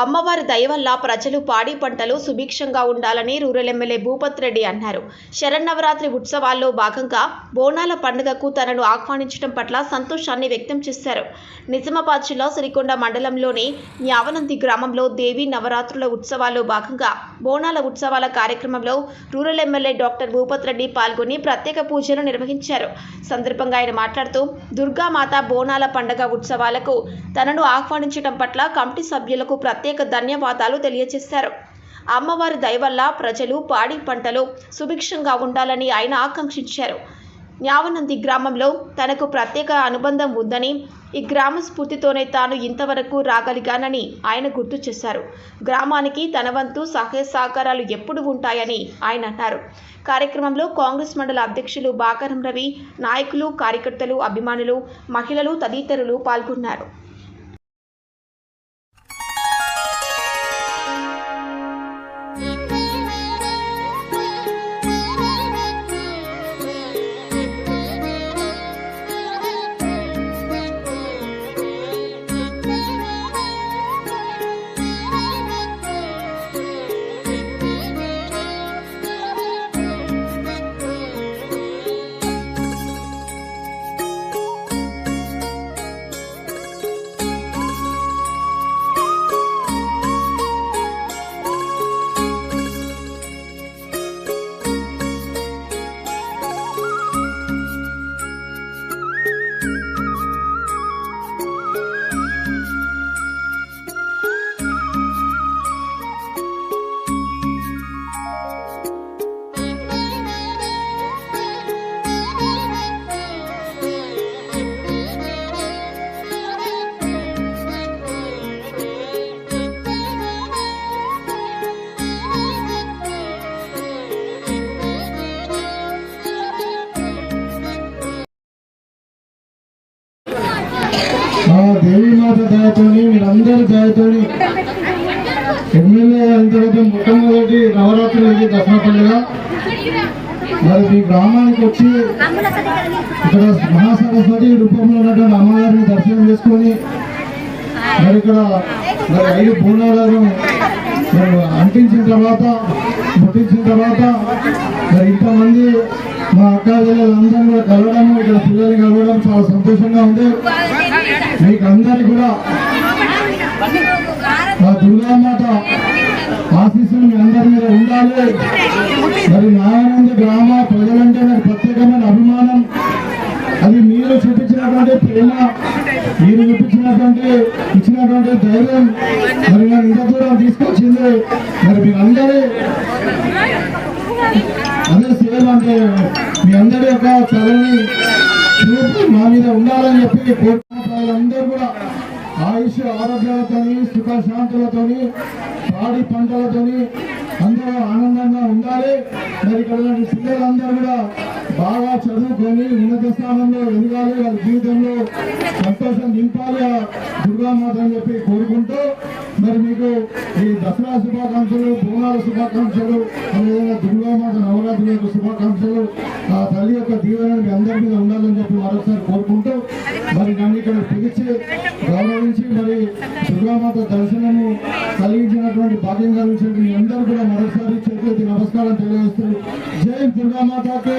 అమ్మవారి దయ వల్ల ప్రజలు పాడి పంటలు సుభిక్షంగా ఉండాలని రూరల్ ఎమ్మెల్యే భూపత్ రెడ్డి అన్నారు. శరన్నవరాత్రి ఉత్సవాల్లో భాగంగా బోనాల పండుగకు తనను ఆహ్వానించడం పట్ల సంతోషాన్ని వ్యక్తం చేశారు. నిజామాబాద్ జిల్లా సిరికొండ మండలంలోని న్యావనంది గ్రామంలో దేవి నవరాత్రుల ఉత్సవాల్లో భాగంగా బోనాల ఉత్సవాల కార్యక్రమంలో rural MLA doctor Bhupath Reddy పాల్గొని ప్రత్యేక పూజలు నిర్వహించారు. సందర్భంగా ఆయన మాట్లాడుతూ దుర్గామాత బోనాల పండుగ ఉత్సవాలకు తనను ఆహ్వానించడం పట్ల కమిటీ సభ్యులకు ప్రత్యేక ప్రత్యేక ధన్యవాదాలు తెలియజేశారు. అమ్మవారి దయ వల్ల ప్రజలు పాడి పంటలు సుభిక్షంగా ఉండాలని ఆయన ఆకాంక్షించారు. న్యావనంది గ్రామంలో తనకు ప్రత్యేక అనుబంధం ఉందని ఈ గ్రామ స్ఫూర్తితోనే తాను ఇంతవరకు రాగలిగానని ఆయన గుర్తు చేశారు. గ్రామానికి తన వంతు సహాయ సహకారాలు ఎప్పుడు ఉంటాయని ఆయన అన్నారు. కార్యక్రమంలో కాంగ్రెస్ మండల అధ్యక్షులు బాకరం రవి నాయకులు కార్యకర్తలు అభిమానులు మహిళలు తదితరులు పాల్గొన్నారు. ఆ దేవీమాత దయతోని మీరందరి దయతోని ఎమ్మెల్యే అయిన తర్వాత మొట్టమొదటి నవరాత్రులు ఇది దసరా పండుగ. మరి మీ గ్రామానికి వచ్చి ఇక్కడ మహాసరస్వతి రూపంలో ఉన్నటువంటి అమ్మవారిని దర్శనం చేసుకొని మరి ఇక్కడ మరి ఐదు బోనాలను మరి అంటించిన తర్వాత ముట్టించిన తర్వాత మరి ఇంతమంది మా అక్క అందరం కూడా కలవడం ఇక్కడ పిల్లల్ని కలవడం చాలా సంతోషంగా ఉంది. మీకు అందరికీ కూడా మా దుర్గామాత ఆశీస్సులు మీ అందరి మీద ఉండాలి. మరి నారాయణ గ్రామ ప్రజలంటే నాకు ప్రత్యేకమైన అభిమానం. అది మీరు చూపించినటువంటి ప్రేమ మీరు చూపించినటువంటి ఇచ్చినటువంటి ధైర్యం మరి నన్ను ఇంత దూరం తీసుకొచ్చింది. మరి మీరందరి అదే సేమ్ అంటే మీ అందరి యొక్క చలని చూపు మా మీద ఉండాలని చెప్పి కోరుకున్న ప్రజలందరూ కూడా ఆయుష్ ఆరోగ్యాలతోని సుఖశాంతులతోని పాడి పంటలతోని అందరూ ఆనందంగా ఉండాలి. మరి ఇక్కడ పిల్లలందరూ కూడా బాగా చదువుకొని ఉన్నత స్థానంలో ఎదగాలి. వాళ్ళ జీవితంలో సంతోషం నింపాలి ఆ దుర్గామాత అని చెప్పి కోరుకుంటూ మరి మీకు ఈ దసరా శుభాకాంక్షలు బోనాల శుభాకాంక్షలు అదేవిధంగా దుర్గామాత నవరాత్రి యొక్క శుభాకాంక్షలు ఆ తల్లి యొక్క దీవెన మీ అందరి మీద ఉండాలని చెప్పి మరొకసారి కోరుకుంటూ మరి నన్ను ఇక్కడ పిలిచి గౌరవించి మరి దుర్గామాత దర్శనము కలిగించినటువంటి భాగ్యం కలిగించిన మీ అందరూ కూడా మరోసారి చేతులెత్తి నమస్కారం తెలియజేస్తున్నారు జై దుర్గామాతకి.